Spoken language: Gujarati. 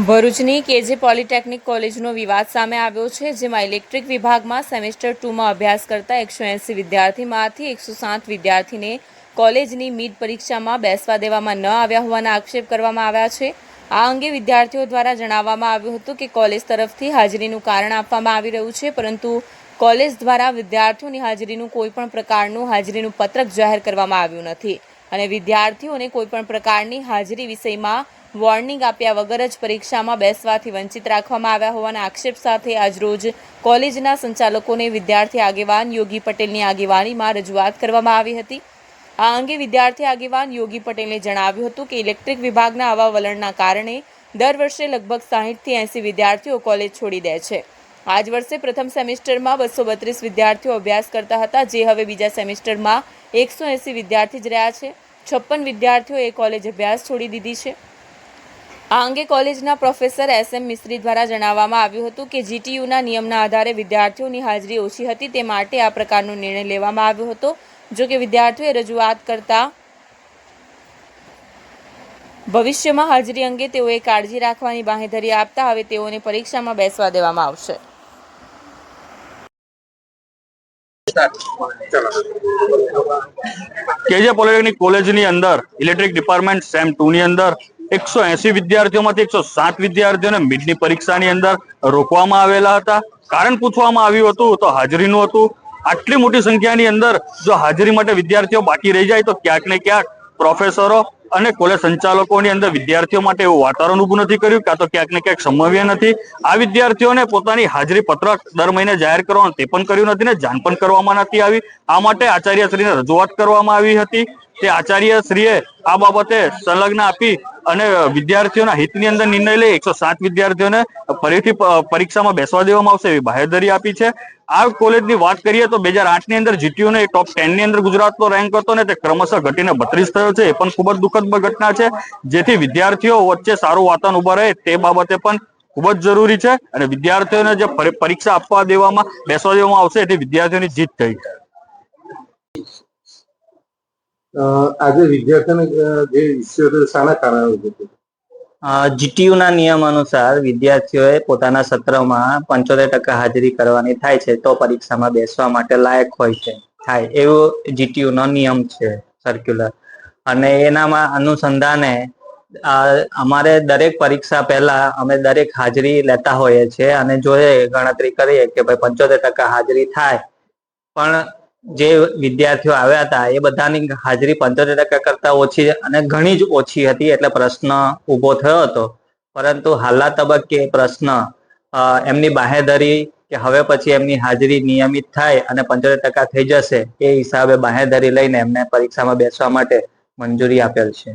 ભરૂચની કેજે પોલિટેકનિક કોલેજનો વિવાદ સામે આવ્યો છે, જેમાં ઇલેક્ટ્રિક વિભાગમાં સેમેસ્ટર ટુમાં અભ્યાસ કરતા એકસો એંસી વિદ્યાર્થીમાંથી એકસો સાત વિદ્યાર્થીને કોલેજની મીટ પરીક્ષામાં બેસવા દેવામાં ન આવ્યા હોવાના આક્ષેપ કરવામાં આવ્યા છે. આ અંગે વિદ્યાર્થીઓ દ્વારા જણાવવામાં આવ્યું હતું કે કોલેજ તરફથી હાજરીનું કારણ આપવામાં આવી રહ્યું છે, પરંતુ કોલેજ દ્વારા વિદ્યાર્થીઓની હાજરીનું કોઈપણ પ્રકારનું હાજરીનું પત્રક જાહેર કરવામાં આવ્યું નથી અને વિદ્યાર્થીઓને કોઈપણ પ્રકારની હાજરી વિષયમાં વોર્નિંગ આપ્યા વગર જ પરીક્ષામાં બેસવાથી વંચિત રાખવામાં આવ્યા હોવાના આક્ષેપ સાથે આજરોજ કોલેજના સંચાલકોને વિદ્યાર્થી આગેવાન યોગી પટેલની આગેવાનીમાં રજૂઆત કરવામાં આવી હતી. આ અંગે વિદ્યાર્થી આગેવાન યોગી પટેલે જણાવ્યું હતું કે ઇલેક્ટ્રિક વિભાગના આવા વલણના કારણે દર વર્ષે લગભગ સાહીઠથી એંસી વિદ્યાર્થીઓ કોલેજ છોડી દે છે. આજ વર્ષે પ્રથમ સેમિસ્ટરમાં બસો બત્રીસ વિદ્યાર્થીઓ અભ્યાસ કરતા હતા, જે હવે બીજા સેમિસ્ટરમાં એકસો એંસી વિદ્યાર્થી જ રહ્યા છે. છપ્પન વિદ્યાર્થીઓએ કોલેજ અભ્યાસ છોડી દીધી છે. આ અંગે કોલેજના પ્રોફેસર એસ એમ મિસ્ત્રી દ્વારા જણાવવામાં આવ્યું હતું કે જીટીયુના નિયમના આધારે વિદ્યાર્થીઓની હાજરી ઓછી હતી તે માટે આ પ્રકારનો નિર્ણય લેવામાં આવ્યો હતો. જો કે વિદ્યાર્થીઓએ રજૂઆત કરતા ભવિષ્યમાં હાજરી અંગે તેઓએ કાળજી રાખવાની બાંહેધરી આપતા હવે તેઓને પરીક્ષામાં બેસવા દેવામાં આવશે. કેજે પોલિટેકનિક કોલેજની અંદર, ઇલેક્ટ્રિક ડિપાર્ટમેન્ટ સેમ ટુ ની અંદર એકસો એસી વિદ્યાર્થીઓમાંથી એકસો સાત વિદ્યાર્થીઓને મિડની પરીક્ષાની અંદર રોકવામાં આવેલા હતા. કારણ પૂછવામાં આવ્યું હતું તો હાજરીનું હતું. આટલી મોટી સંખ્યાની અંદર જો હાજરી માટે વિદ્યાર્થીઓ બાકી રહી જાય તો ક્યાંક ને ક્યાંક પ્રોફેસરો અને કોલેજ સંચાલકોની અંદર વિદ્યાર્થીઓ માટે એવું વાતાવરણ ઊભું નથી કર્યું, કાં તો ક્યાંક ને ક્યાંક સંભવ્ય નથી. આ વિદ્યાર્થીઓને પોતાની હાજરી પત્રક દર મહિને જાહેર કરવાનું તે પણ કર્યું નથી ને જાણ પણ કરવામાં નથી આવી. આ માટે આચાર્યશ્રીને રજૂઆત કરવામાં આવી હતી. તે આચાર્યશ્રીએ આ બાબતે સંલગ્ન આપી અને વિદ્યાર્થીઓના હિતની અંદર નિર્ણય લઈ એકસો સાત વિદ્યાર્થીઓને ફરીથી પરીક્ષામાં બેસવા દેવામાં આવશે એવી બાહેધરી આપી છે. આ કોલેજની વાત કરીએ તો બે હજાર આઠની અંદર જીટીયુને ટોપ ટેનની અંદર ગુજરાતનો રેન્ક હતો ને તે ક્રમશઃ ઘટીને બત્રીસ થયો છે. એ પણ ખૂબ જ દુઃખદ ઘટના છે. જેથી વિદ્યાર્થીઓ વચ્ચે સારું વાતાવરણ ઊભા રહે તે બાબતે પણ ખૂબ જ જરૂરી છે. અને વિદ્યાર્થીઓને જે પરીક્ષા આપવા દેવામાં, બેસવા દેવામાં આવશે એથી વિદ્યાર્થીઓની જીત થઈ. આજે વિદ્યાર્થીઓને જે ઇસ્યુ હતો, શાના કારણે ઊભો થયો? નિયમ અનુસાર વિદ્યાર્થીઓએ પોતાના સત્રમાં પંચોતેર ટકા હાજરી કરવાની થાય છે, તો પરીક્ષામાં બેસવા માટે લાયક હોય છે, થાય. એવો જીટીયુ નો નિયમ છે સર્ક્યુલર અને એનામાં અનુસંધાને અમારે દરેક પરીક્ષા પહેલા અમે દરેક હાજરી લેતા હોઈએ છીએ અને જોઈએ, ગણતરી કરીએ કે ભાઈ પંચોતેર ટકા હાજરી થાય. પણ જે વિદ્યાર્થીઓ આવ્યા હતા, એ બધાની હાજરી પંચોતેર ટકા કરતા ઓછી અને ઘણી જ ઓછી હતી એટલે પ્રશ્ન ઊભો થયો હતો. પરંતુ હાલના તબક્કે પ્રશ્ન એમની બાહેધરી કે હવે પછી એમની હાજરી નિયમિત થાય અને પંચોતેર ટકા થઈ જશે, એ હિસાબે બાહેધરી લઈને એમને પરીક્ષામાં બેસવા માટે મંજૂરી આપેલ છે.